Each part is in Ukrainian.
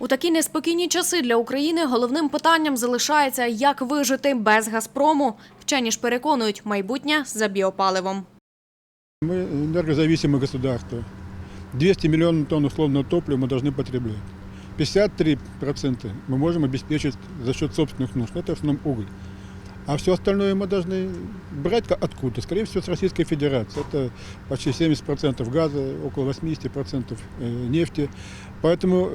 У такі неспокійні часи для України головним питанням залишається, як вижити без Газпрому. Вчені ж переконують, майбутнє за біопаливом. Мы энергозависимое государство. 200 миллионов тонн условного топлива мы должны потреблять. 53% мы можем обеспечить за счет собственных нужд. Это в основном уголь. А все остальное мы должны брать ка- откуда? Скорее всего, с Российской Федерации. Это почти 70% газа, около 80% э, нефти. Поэтому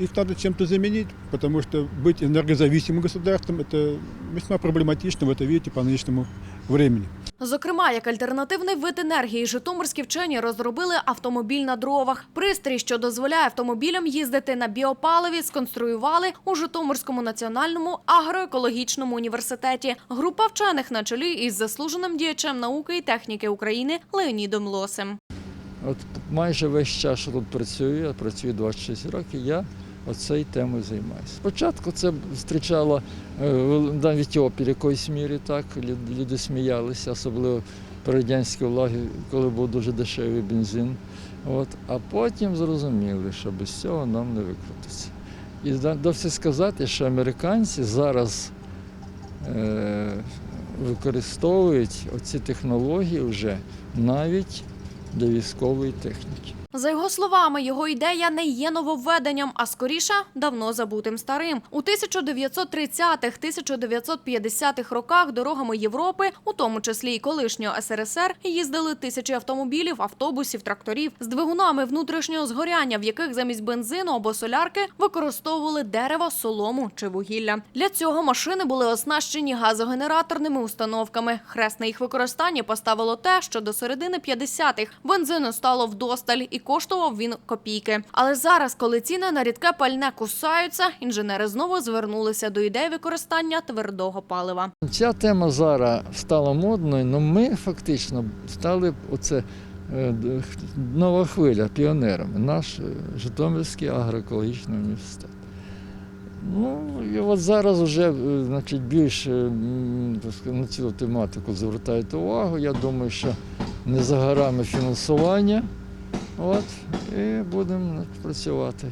их надо чем-то заменить, потому что быть энергозависимым государством – это весьма проблематично, вы это видите по нынешнему времени. Зокрема, як альтернативний вид енергії, житомирські вчені розробили автомобіль на дровах. Пристрій, що дозволяє автомобілям їздити на біопаливі, сконструювали у Житомирському національному агроекологічному університеті. Група вчених на чолі із заслуженим діячем науки і техніки України Леонідом Лосем. От майже весь час, що тут працюю, я працюю 26 років, я оцею темою займаюся. Спочатку це зустрічало е, навіть опір якоїсь мірі, так, люди сміялися, особливо при радянській владі, коли був дуже дешевий бензин. От, а потім зрозуміли, що без цього нам не викрутиться. І досить сказати, що американці зараз е, використовують оці технології вже навіть для військової техніки. За його словами, його ідея не є нововведенням, а скоріше давно забутим старим. У 1930-1950-х роках дорогами Європи, у тому числі і колишнього СРСР, їздили тисячі автомобілів, автобусів, тракторів з двигунами внутрішнього згоряння, в яких замість бензину або солярки використовували дерево, солому чи вугілля. Для цього машини були оснащені газогенераторними установками. Хресне їх використання поставило те, що до середини 50-х бензину стало вдосталь і коштував він копійки. Але зараз, коли ціни на рідке пальне кусаються, інженери знову звернулися до ідеї використання твердого палива. Ця тема зараз стала модною, але ми фактично стали оце е, нова хвиля піонерами, наш е, Житомирський агроекологічний університет. Ну, і от зараз вже е, значить, більше на цю тематику звертають увагу. Я думаю, що не за горами фінансування. От, і будемо працювати.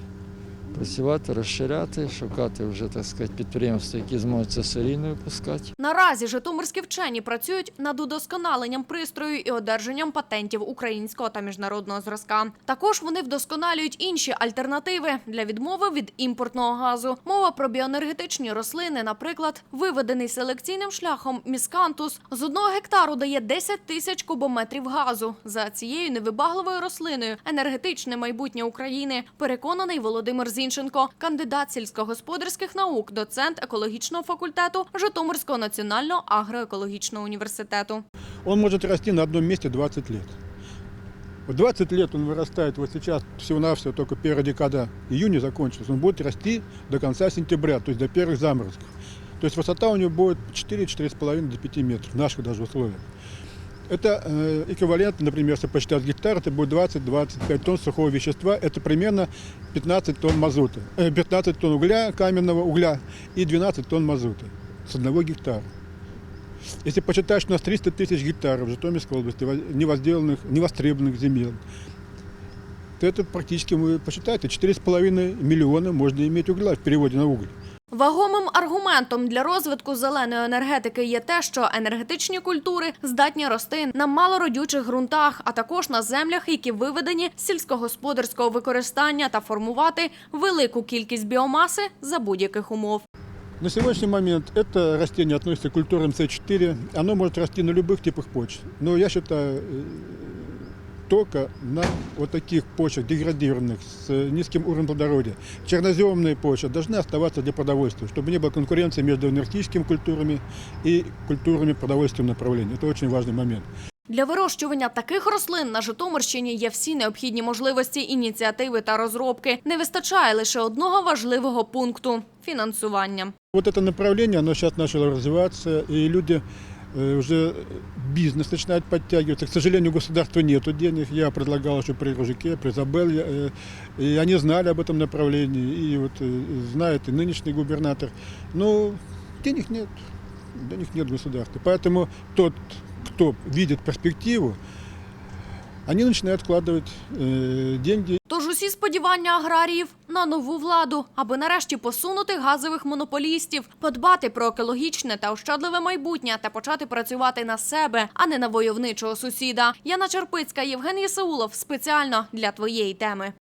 Працювати, розширяти, шукати вже так сказати, підприємства, які зможуть це серійно випускати. Наразі житомирські вчені працюють над удосконаленням пристрою і одержанням патентів українського та міжнародного зразка. Також вони вдосконалюють інші альтернативи для відмови від імпортного газу. Мова про біоенергетичні рослини, наприклад, виведений селекційним шляхом міскантус з одного гектару дає 10 тисяч кубометрів газу. За цією невибагливою рослиною енергетичне майбутнє України. Переконаний Володимир Зінченко, кандидат сільськогосподарських наук, доцент екологічного факультету Житомирського національного агроекологічного університету. Он может расти на одном месте 20 лет. Вот 20 лет он вырастает, вот сейчас всего-навсего только первая декада июня закончилась, он будет расти до конца сентября, то есть до первых заморозков. То есть высота у него будет 4-4,5 до 5 метров в наших даже условиях. Это э, эквивалент, например, если посчитать гектар, это будет 20-25 тонн сухого вещества, это примерно 15 тонн мазута, э, 15 тонн угля, каменного угля и 12 тонн мазута с одного гектара. Если почитать, что у нас 300 тысяч гектаров в Житомирской области во- невозделанных, невостребованных земель, то это практически, вы посчитайте, 4,5 миллиона можно иметь угля в переводе на уголь. Вагомим аргументом для розвитку зеленої енергетики є те, що енергетичні культури здатні рости на малородючих ґрунтах, а також на землях, які виведені з сільськогосподарського використання та формувати велику кількість біомаси за будь-яких умов. На сегодняшний момент это растение относится к культурам С4. Оно может расти на любых типах почв. Но я считаю, э, только на вот таких почвах деградированных, с э, низким уровнем плодородия. Черноземные почвы должны оставаться для продовольствия, чтобы не было конкуренции между энергетическими культурами и культурами продовольственного направления. Это очень важный момент. Для вирощування таких рослин на Житомирщині є всі необхідні можливості, ініціативи та розробки. Не вистачає лише одного важливого пункту фінансування. Вот это направление, оно сейчас начало развиваться, и люди э, уже бизнес начинает подтягиваться. К сожалению, у государства нет денег. Я предлагал еще при Ружике, при Забелле, э, и они знали об этом направлении, и вот э, знает и нынешний губернатор. Но денег нет, денег нет в государстве. Поэтому тот, кто видит перспективу, они начинают вкладывать э, деньги Тож усі сподіваються, сподівання аграріїв на нову владу, аби нарешті посунути газових монополістів, подбати про екологічне та ощадливе майбутнє та почати працювати на себе, а не на войовничого сусіда. Яна Черпицька, Євген Єсаулов спеціально для твоєї теми.